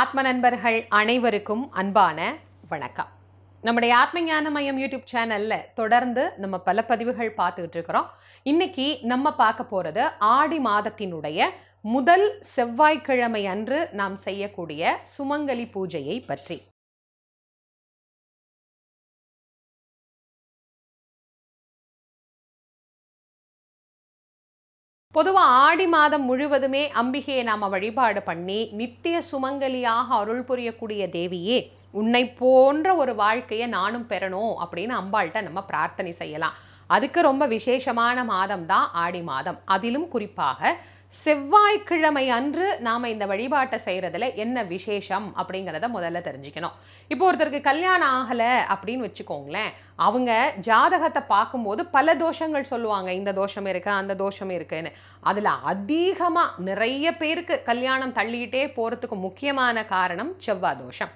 ஆத்ம நண்பர்கள் அனைவருக்கும் அன்பான வணக்கம். நம்முடைய ஆத்ம ஞான மையம் யூடியூப் சேனலில் தொடர்ந்து நம்ம பல பதிவுகள் பார்த்துக்கிட்டு இருக்கிறோம். இன்னைக்கு நம்ம பார்க்க போகிறது ஆடி மாதத்தினுடைய முதல் செவ்வாய்க்கிழமை அன்று நாம் செய்யக்கூடிய சுமங்கலி பூஜையை பற்றி. பொதுவாக ஆடி மாதம் முழுவதுமே அம்பிகையை நாம் வழிபாடு பண்ணி நித்திய சுமங்கலியாக அருள் புரியக்கூடிய தேவியே உன்னை போன்ற ஒரு வாழ்க்கையை நானும் பெறணும் அப்படின்னு அம்பாள்கிட்ட நம்ம பிரார்த்தனை செய்யலாம். அதுக்கு ரொம்ப விசேஷமான மாதம் தான் ஆடி மாதம். அதிலும் குறிப்பாக செவ்வாய்க்கிழமை அன்று நாம் இந்த வழிபாட்டை செய்கிறதுல என்ன விசேஷம் அப்படிங்கிறத முதல்ல தெரிஞ்சுக்கணும். இப்போ ஒருத்தருக்கு கல்யாணம் ஆகலை அப்படின்னு வச்சுக்கோங்களேன் அவங்க ஜாதகத்தை பார்க்கும்போது பல தோஷங்கள் சொல்லுவாங்க. இந்த தோஷம் இருக்கு அந்த தோஷம் இருக்குன்னு. அதில் அதிகமாக நிறைய பேருக்கு கல்யாணம் தள்ளிக்கிட்டே போகிறதுக்கு முக்கியமான காரணம் செவ்வாய் தோஷம்.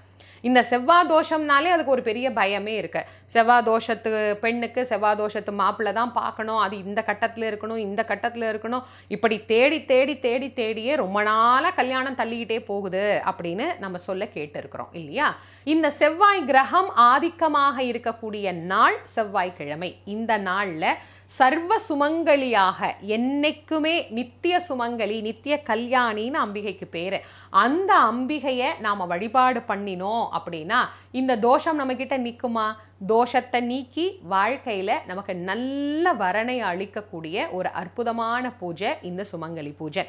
இந்த செவ்வாய் தோஷம்னாலே அதுக்கு ஒரு பெரிய பயமே இருக்கு. செவ்வாய் தோஷத்து பெண்ணுக்கு செவ்வாய் தோஷத்து மாப்பிள்ளை தான் பார்க்கணும். அது இந்த கட்டத்தில் இருக்கணும் இந்த கட்டத்தில் இருக்கணும். இப்படி தேடி தேடி தேடி தேடியே ரொம்ப நாளாக கல்யாணம் தள்ளிக்கிட்டே போகுது அப்படின்னு நம்ம சொல்ல கேட்டிருக்கிறோம் இல்லையா? இந்த செவ்வாய் கிரகம் ஆதிக்கமாக இருக்கக்கூடிய நாள் செவ்வாய்க்கிழமை. இந்த நாளில் சர்வ சுமங்கலியாக என்னைக்குமே நித்திய சுமங்கலி நித்திய கல்யாணின்னு அம்பிகைக்கு பேர். அந்த அம்பிகையை நாம் வழிபாடு பண்ணினோம் அப்படின்னா இந்த தோஷம் நம்மக்கிட்ட நிற்குமா தோஷத்தை நீக்கி வாழ்க்கையில் நமக்கு நல்ல வரனை அளிக்கக்கூடிய ஒரு அற்புதமான பூஜை இந்த சுமங்கலி பூஜை.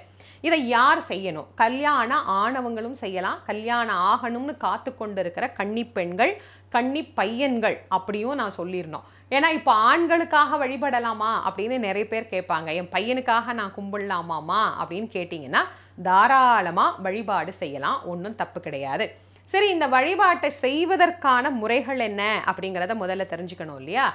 இதை யார் செய்யணும்? கல்யாணம் ஆணவங்களும் செய்யலாம். கல்யாணம் ஆகணும்னு காத்து கொண்டு இருக்கிற கன்னி பெண்கள் கன்னி பையன்கள் அப்படியும் நான் சொல்லியிருந்தோம். ஏன்னா இப்போ ஆண்களுக்காக வழிபடலாமா அப்படின்னு நிறைய பேர் கேட்பாங்க. என் பையனுக்காக நான் கும்பிடலாமாமா அப்படின்னு கேட்டிங்கன்னா தாராளமாக வழிபாடு செய்யலாம். ஒன்றும் தப்பு கிடையாது. சரி இந்த வழிபாட்டை செய்வதற்கான முறைகள் என்ன அப்படிங்கிறத முதல்ல தெரிஞ்சுக்கணும் இல்லையா?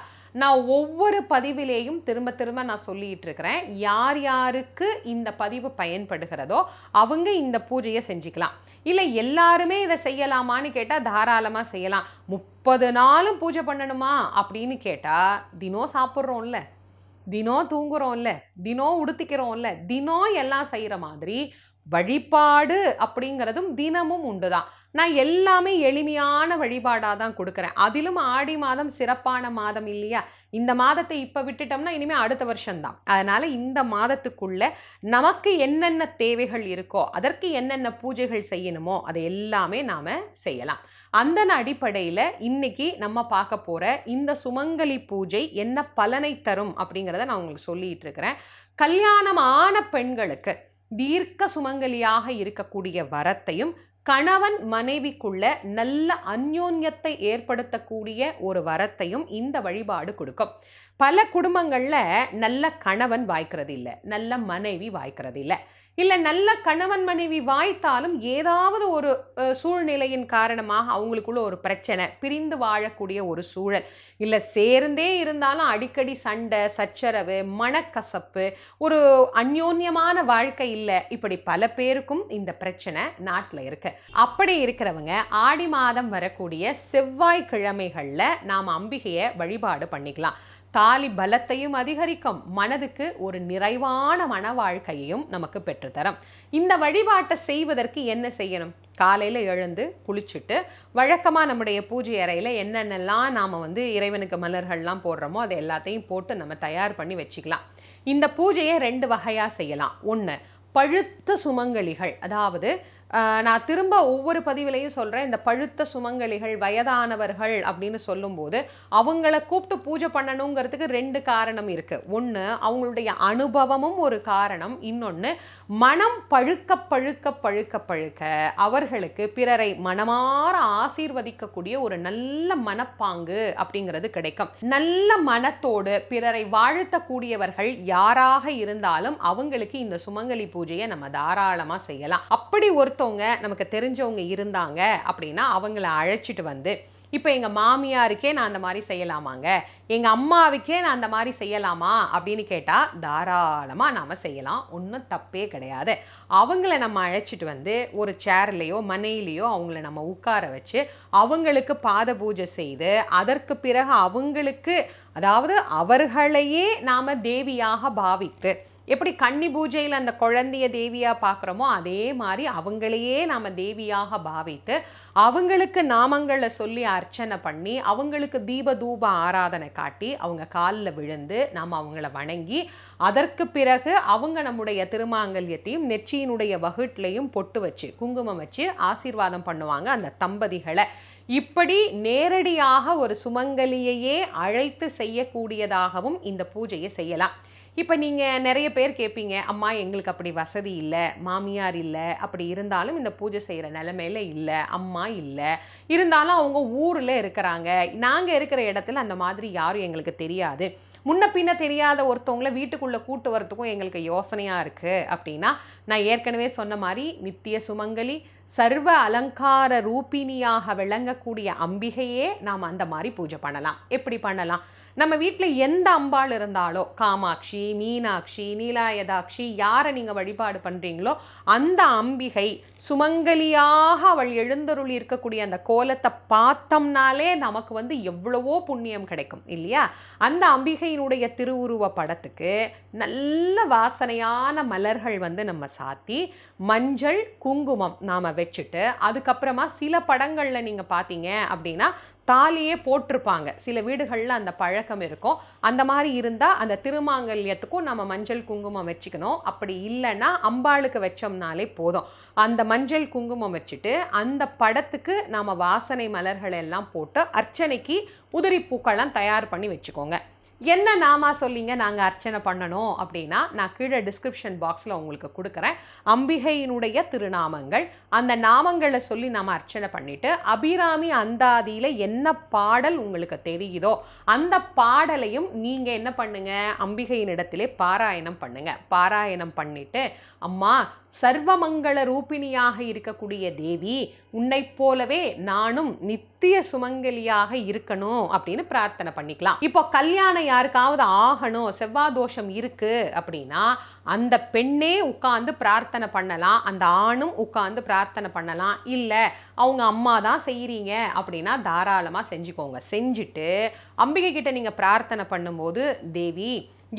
நான் ஒவ்வொரு பதிவிலேயும் திரும்ப திரும்ப நான் சொல்லிட்டு இருக்கிறேன். யார் யாருக்கு இந்த பதிவு பயன்படுகிறதோ அவங்க இந்த பூஜையை செஞ்சுக்கலாம். இல்லை எல்லாருமே இதை செய்யலாமான்னு கேட்டால் தாராளமாக செய்யலாம். முப்பது நாளும் பூஜை பண்ணணுமா அப்படின்னு கேட்டால் தினம் சாப்பிட்றோம்ல. தினம் தூங்குறோம்ல. தினம் உடுத்திக்கிறோம்ல. தினம் எல்லாம் செய்கிற மாதிரி வழிபாடு அப்படிங்கிறதும் தினமும் உண்டு தான் நான் எல்லாமே எளிமையான வழிபாடாக தான் கொடுக்குறேன். அதிலும் ஆடி மாதம் சிறப்பான மாதம் இல்லையா? இந்த மாதத்தை இப்போ விட்டுட்டோம்னா இனிமேல் அடுத்த வருஷம்தான். அதனால் இந்த மாதத்துக்குள்ள நமக்கு என்னென்ன தேவைகள் இருக்கோ அதற்கு என்னென்ன பூஜைகள் செய்யணுமோ அதை எல்லாமே நாம் செய்யலாம். அந்த அடிப்படையில் இன்னைக்கு நம்ம பார்க்க போகிற இந்த சுமங்கலி பூஜை என்ன பலனை தரும் அப்படிங்கிறத நான் உங்களுக்கு சொல்லிட்டு இருக்கிறேன். கல்யாணம் ஆன பெண்களுக்கு தீர்க்க சுமங்கலியாக இருக்கக்கூடிய வரத்தையும் கணவன் மனைவிக்குள்ள நல்ல அந்யோன்யத்தை ஏற்படுத்தக்கூடிய ஒரு வரத்தையும் இந்த வழிபாடு கொடுக்கும். பல குடும்பங்களில் நல்ல கணவன் வாய்க்கிறது இல்லை நல்ல மனைவி வாய்க்கிறது இல்லை இல்லை நல்ல கணவன் மனைவி வாய்த்தாலும் ஏதாவது ஒரு சூழ்நிலையின் காரணமாக அவங்களுக்குள்ள ஒரு பிரச்சனை பிரிந்து வாழக்கூடிய ஒரு சூழல். இல்லை சேர்ந்தே இருந்தாலும் அடிக்கடி சண்டை சச்சரவு மனக்கசப்பு ஒரு அந்யோன்யமான வாழ்க்கை இல்லை. இப்படி பல பேருக்கும் இந்த பிரச்சனை நாட்டில் இருக்கு. அப்படி இருக்கிறவங்க ஆடி மாதம் வரக்கூடிய செவ்வாய்க்கிழமைகளில் நாம் அம்பிகையை வழிபாடு பண்ணிக்கலாம். தாலி பலத்தையும் அதிகரிக்கும். மனதுக்கு ஒரு நிறைவான மன வாழ்க்கையையும் நமக்கு பெற்றுத்தரும். இந்த வழிபாட்டை செய்வதற்கு என்ன செய்யணும்? காலையில் எழுந்து குளிச்சுட்டு வழக்கமாக நம்முடைய பூஜை அறையில் என்னென்னலாம் நாம் வந்து இறைவனுக்கு மலர்கள்லாம் போடுறோமோ அதை எல்லாத்தையும் போட்டு நம்ம தயார் பண்ணி வச்சுக்கலாம். இந்த பூஜையை ரெண்டு வகையாக செய்யலாம். ஒன்று பழுத்த சுமங்கலிகள். அதாவது நான் திரும்ப ஒவ்வொரு பதிவிலையும் சொல்கிறேன் இந்த பழுத்த சுமங்கலிகள் வயதானவர்கள் அப்படின்னு சொல்லும்போது அவங்கள கூப்பிட்டு பூஜை பண்ணணுங்கிறதுக்கு ரெண்டு காரணம் இருக்குது ஒன்று அவங்களுடைய அனுபவமும் ஒரு காரணம். இன்னொன்று மனம் பழுக்க பழுக்க பழுக்க பழுக்க அவர்களுக்கு பிறரை மனமாற ஆசீர்வதிக்கக்கூடிய ஒரு நல்ல மனப்பாங்கு அப்படிங்கிறது கிடைக்கும். நல்ல மனத்தோடு பிறரை வாழ்த்தக்கூடியவர்கள் யாராக இருந்தாலும் அவங்களுக்கு இந்த சுமங்கலி பூஜையை நம்ம தாராளமாக செய்யலாம். அப்படி ஒருத்தவங்க நமக்கு தெரிஞ்சவங்க இருந்தாங்க அப்படின்னா அவங்கள அழைச்சிட்டு வந்து இப்போ எங்கள் மாமியாருக்கே நான் அந்த மாதிரி செய்யலாமாங்க? எங்கள் அம்மாவுக்கே நான் அந்த மாதிரி செய்யலாமா? அப்படின்னு கேட்டால் தாராளமாக நாம் செய்யலாம். ஒன்றும் தப்பே கிடையாது. அவங்கள நம்ம அழைச்சிட்டு வந்து ஒரு சேர்லேயோ மனையிலேயோ அவங்கள நம்ம உட்கார வச்சு அவங்களுக்கு பாத பூஜை செய்து அதற்கு பிறகு அவங்களுக்கு அதாவது அவர்களையே நாம் தேவியாக பாவித்து எப்படி கன்னி பூஜையில் அந்த குழந்தைய தேவியாக பார்க்குறோமோ அதே மாதிரி அவங்களையே நாம் தேவியாக பாவித்து அவங்களுக்கு நாமங்களை சொல்லி அர்ச்சனை பண்ணி அவங்களுக்கு தீப தூப ஆராதனை காட்டி அவங்க காலில் விழுந்து நாம் அவங்கள வணங்கி அதற்கு பிறகு அவங்க நம்முடைய திருமாங்கல்யத்தையும் நெற்றியினுடைய வகுட்லையும் பொட்டு வச்சு குங்குமம் வச்சு ஆசீர்வாதம் பண்ணுவாங்க அந்த தம்பதிகளை. இப்படி நேரடியாக ஒரு சுமங்கலியையே அழைத்து செய்யக்கூடியதாகவும் இந்த பூஜையை செய்யலாம். இப்போ நீங்கள் நிறைய பேர் கேட்பீங்க அம்மா எங்களுக்கு அப்படி வசதி இல்லை மாமியார் இல்லை அப்படி இருந்தாலும் இந்த பூஜை செய்கிற நிலமையில இல்லை அம்மா இல்லை. இருந்தாலும் அவங்க ஊரில் இருக்கிறாங்க. நாங்கள் இருக்கிற இடத்துல அந்த மாதிரி யாரும் எங்களுக்கு தெரியாது. முன்ன பின்ன தெரியாத ஒருத்தவங்கள வீட்டுக்குள்ளே கூட்டு வரத்துக்கும் எங்களுக்கு யோசனையாக இருக்குது அப்படின்னா நான் ஏற்கனவே சொன்ன மாதிரி நித்திய சுமங்கலி சர்வ அலங்கார ரூபினியாக விளங்கக்கூடிய அம்பிகையே நாம் அந்த மாதிரி பூஜை பண்ணலாம். எப்படி பண்ணலாம்? நம்ம வீட்டில் எந்த அம்பாள் இருந்தாலோ காமாட்சி மீனாட்சி நீலாயதாட்சி யாரை நீங்கள் வழிபாடு பண்ணுறீங்களோ அந்த அம்பிகை சுமங்கலியாக அவள் எழுந்தருள் இருக்கக்கூடிய அந்த கோலத்தை பார்த்தோம்னாலே நமக்கு வந்து எவ்வளவோ புண்ணியம் கிடைக்கும் இல்லையா? அந்த அம்பிகையினுடைய திருவுருவ படத்துக்கு நல்ல வாசனையான மலர்கள் வந்து நம்ம சாத்தி மஞ்சள் குங்குமம் நாம் வச்சுட்டு அதுக்கப்புறமா சில படங்களில் நீங்கள் பார்த்தீங்க அப்படின்னா தாலியே போட்டிருப்பாங்க. சில வீடுகளில் அந்த பழக்கம் இருக்கும். அந்த மாதிரி இருந்தால் அந்த திருமாங்கல்யத்துக்கும் நம்ம மஞ்சள் குங்குமம் வச்சுக்கணும். அப்படி இல்லைன்னா அம்பாளுக்கு வச்சோம்னாலே போதும். அந்த மஞ்சள் குங்குமம் வச்சுட்டு அந்த படத்துக்கு நாம் வாசனை மலர்கள் எல்லாம் போட்டு அர்ச்சனைக்கு உதிரி பூக்கள்லாம் தயார் பண்ணி வச்சுக்கோங்க. என்ன நாமா சொல்லிங்க நாங்கள் அர்ச்சனை பண்ணணும் அப்படின்னா நான் கீழே டிஸ்கிரிப்ஷன் பாக்ஸில் உங்களுக்கு கொடுக்குறேன். அம்பிகையினுடைய திருநாமங்கள். அந்த நாமங்களை சொல்லி நாம் அர்ச்சனை பண்ணிட்டு அபிராமி அந்தாதியில் என்ன பாடல் உங்களுக்கு தெரியுதோ அந்த பாடலையும் நீங்கள் என்ன பண்ணுங்க? அம்பிகையின் இடத்திலே பாராயணம் பண்ணுங்க. பாராயணம் பண்ணிட்டு அம்மா சர்வமங்கள ரூபிணியாக இருக்கக்கூடிய தேவி உன்னைப் போலவே நானும் நித்திய சுமங்கலியாக இருக்கணும் அப்படின்னு பிரார்த்தனை பண்ணிக்கலாம். இப்போ கல்யாண யாருக்காவது ஆகணும் செவ்வாய் தோஷம் இருக்குது அப்படின்னா அந்த பெண்ணே உட்காந்து பிரார்த்தனை பண்ணலாம் அந்த ஆணும் உட்காந்து பிரார்த்தனை பண்ணலாம். இல்லை அவங்க அம்மா தான் செய்கிறீங்க அப்படின்னா தாராளமாக செஞ்சுக்கோங்க. செஞ்சுட்டு அம்பிகை கிட்ட நீங்கள் பிரார்த்தனை பண்ணும்போது தேவி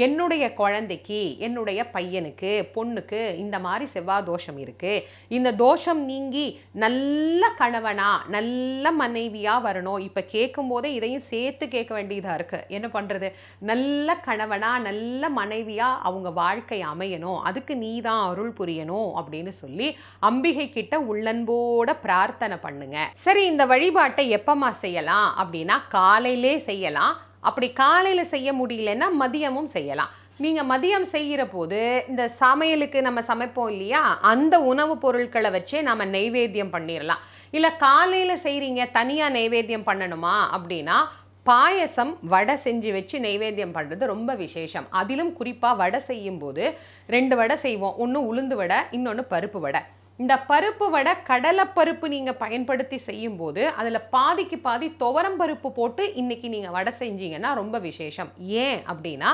என்னுடைய குழந்தைக்கு என்னுடைய பையனுக்கு பொண்ணுக்கு இந்த மாதிரி செவ்வாய் தோஷம் இருக்குது இந்த தோஷம் நீங்கி நல்ல கணவனா நல்ல மனைவியாக வரணும். இப்போ கேட்கும்போதே இதையும் சேர்த்து கேட்க வேண்டியதாக இருக்குது என்ன பண்ணுறது நல்ல கணவனா நல்ல மனைவியாக அவங்க வாழ்க்கை அமையணும். அதுக்கு நீ தான் அருள் புரியணும் அப்படின்னு சொல்லி அம்பிகை கிட்ட உள்ளன்போட பிரார்த்தனை பண்ணுங்க. சரி இந்த வழிபாட்டை எப்பமா செய்யலாம் அப்படின்னா காலையிலே செய்யலாம் அப்படி காலையில் செய்ய முடியலன்னா மதியமும் செய்யலாம். நீங்கள் மதியம் செய்கிற போது இந்த சமையலுக்கு நம்ம சமைப்போம் இல்லையா? அந்த உணவுப் பொருட்களை வச்சே நம்ம நெய்வேத்தியம் பண்ணிடலாம் இல்லை காலையில் செய்கிறீங்க தனியாக நெய்வேத்தியம் பண்ணணுமா அப்படின்னா பாயசம் வடை செஞ்சு வச்சு நெய்வேத்தியம் பண்ணுறது ரொம்ப விசேஷம். அதிலும் குறிப்பாக வடை செய்யும்போது ரெண்டு வடை செய்வோம். ஒன்று உளுந்து வடை இன்னொன்று பருப்பு வடை. இந்த பருப்பு வடை கடலைப்பருப்பு நீங்கள் பயன்படுத்தி செய்யும்போது அதில் பாதிக்கு பாதி துவரம் பருப்பு போட்டு இன்னைக்கு நீங்கள் வடை செஞ்சீங்கன்னா ரொம்ப விசேஷம். ஏன் அப்படின்னா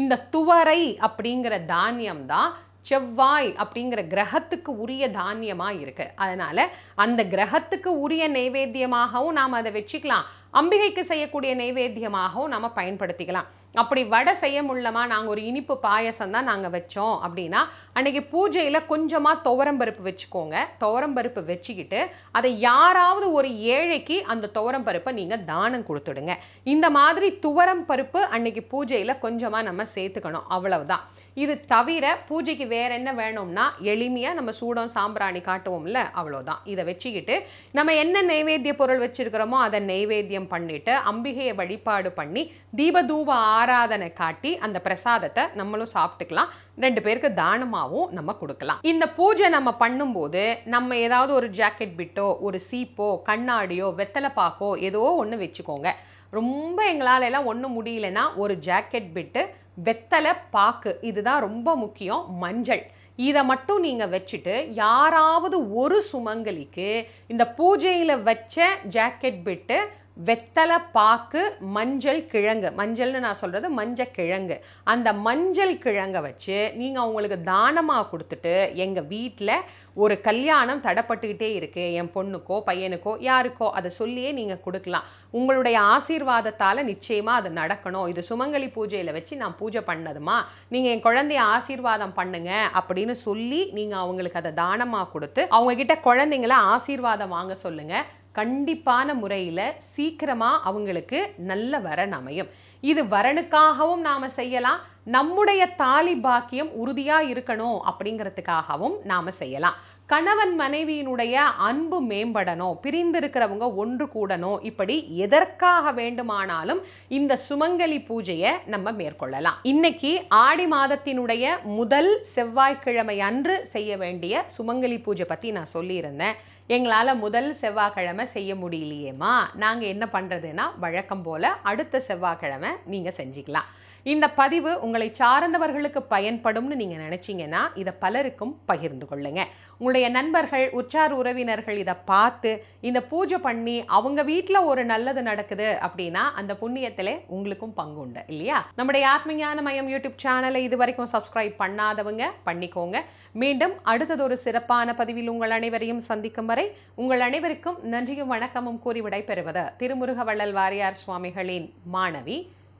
இந்த துவரை அப்படிங்கிற தானியம் தான் செவ்வாய் அப்படிங்கிற கிரகத்துக்கு உரிய தானியமாக இருக்குது அதனால் அந்த கிரகத்துக்கு உரிய நைவேத்தியமாகவும் நாம் அதை வச்சுக்கலாம். அம்பிகைக்கு செய்யக்கூடிய நைவேத்தியமாகவும் நம்ம பயன்படுத்திக்கலாம். அப்படி வடை செய்ய முடியலமா? நாங்கள் ஒரு இனிப்பு பாயசம் தான் நாங்கள் வச்சோம் அப்படின்னா அன்னைக்கு பூஜையில் கொஞ்சமாக துவரம்பருப்பு வச்சுக்கோங்க. துவரம்பருப்பு வச்சுக்கிட்டு அதை யாராவது ஒரு ஏழைக்கு அந்த துவரம்பருப்பை நீங்கள் தானம் கொடுத்துடுங்க. இந்த மாதிரி துவரம் பருப்பு அன்னைக்கு பூஜையில் கொஞ்சமாக நம்ம சேர்த்துக்கணும். அவ்வளவுதான். இது தவிர பூஜைக்கு வேற என்ன வேணும்னா எளிமையாக நம்ம சூடம் சாம்பிராணி காட்டுவோம்ல அவ்வளோதான் இதை வச்சுக்கிட்டு நம்ம என்ன நைவேத்திய பொருள் வச்சுருக்கிறோமோ அதை நைவேத்தியம் பண்ணிவிட்டு அம்பிகையை வழிபாடு பண்ணி தீபதூப ஆராதனை காட்டி அந்த பிரசாதத்தை நம்மளும் சாப்பிட்டுக்கலாம். ரெண்டு பேருக்கு தானமாகவும் நம்ம கொடுக்கலாம். இந்த பூஜை நம்ம பண்ணும்போது நம்ம ஏதாவது ஒரு ஜாக்கெட் பிட்டோ ஒரு சீப்போ கண்ணாடியோ வெத்தலைப்பாக்கோ ஏதோ ஒன்று வச்சுக்கோங்க. ரொம்ப எங்களால் எல்லாம் ஒன்றும் முடியலன்னா ஒரு ஜாக்கெட் பிட்டு வெத்தலை பாக்கு. இதுதான் ரொம்ப முக்கியம் மஞ்சள். இதை மட்டும் நீங்கள் வச்சுட்டு யாராவது ஒரு சுமங்கலிக்கு இந்த பூஜையில் வச்ச ஜாக்கெட் பிட்டு வெத்தலை பாக்கு மஞ்சள் கிழங்கு. மஞ்சள்னு நான் சொல்கிறது மஞ்சள் கிழங்கு. அந்த மஞ்சள் கிழங்கை வச்சு நீங்கள் அவங்களுக்கு தானமாக கொடுத்துட்டு எங்கள் வீட்டில் ஒரு கல்யாணம் தடப்பட்டுக்கிட்டே இருக்குது என் பொண்ணுக்கோ பையனுக்கோ யாருக்கோ அதை சொல்லியே நீங்கள் கொடுக்கலாம். உங்களுடைய ஆசீர்வாதத்தால் நிச்சயமாக அது நடக்கணும். இது சுமங்கலி பூஜையில் வச்சு நான் பூஜை பண்ணதுமா? நீங்கள் என் குழந்தைய ஆசீர்வாதம் பண்ணுங்க அப்படின்னு சொல்லி நீங்கள் அவங்களுக்கு அதை தானமாக கொடுத்து அவங்கக்கிட்ட குழந்தைங்கள ஆசீர்வாதம் வாங்க சொல்லுங்கள் கண்டிப்பான முறையில் சீக்கிரமாக அவங்களுக்கு நல்ல வரன் அமையும். இது வரனுக்காகவும் நாம் செய்யலாம். நம்முடைய தாலி பாக்கியம் உறுதியாக இருக்கணும் அப்படிங்கிறதுக்காகவும் நாம் செய்யலாம். கணவன் மனைவியினுடைய அன்பு மேம்படணும். பிரிந்திருக்கிறவங்க ஒன்று கூடணும். இப்படி எதற்காக வேண்டுமானாலும் இந்த சுமங்கலி பூஜையை நம்ம மேற்கொள்ளலாம். இன்னைக்கு ஆடி மாதத்தினுடைய முதல் செவ்வாய்க்கிழமை அன்று செய்ய வேண்டிய சுமங்கலி பூஜை பற்றி நான் சொல்லியிருந்தேன். எங்களால் முதல் செவ்வாய்க்கிழமை செய்ய முடியலையேம்மா. நாங்கள் என்ன பண்ணுறதுன்னா வழக்கம் போல் அடுத்த செவ்வாய்க்கிழமை நீங்கள் செஞ்சுக்கலாம். இந்த பதிவு உங்களை சார்ந்தவர்களுக்கு பயன்படும்னு நீங்கள் நினச்சிங்கன்னா இதை பலருக்கும் பகிர்ந்து கொள்ளுங்க. உங்களுடைய நண்பர்கள் உற்றார் உறவினர்கள் இதை பார்த்து இந்த பூஜை பண்ணி அவங்க வீட்டில் ஒரு நல்லது நடக்குது அப்படின்னா அந்த புண்ணியத்தில் உங்களுக்கும் பங்கு உண்டு இல்லையா? நம்முடைய ஆத்மஞான மயம் யூடியூப் சேனலை இது வரைக்கும் சப்ஸ்கிரைப் பண்ணாதவங்க பண்ணிக்கோங்க. மீண்டும் அடுத்ததொரு சிறப்பான பதிவில் உங்கள் அனைவரையும் சந்திக்கும் வரை உங்கள் அனைவருக்கும் நன்றியும் வணக்கமும் கூறி விடைபெறுவது திருமுருக வள்ளல் வாரியார் சுவாமிகளின் மாணவி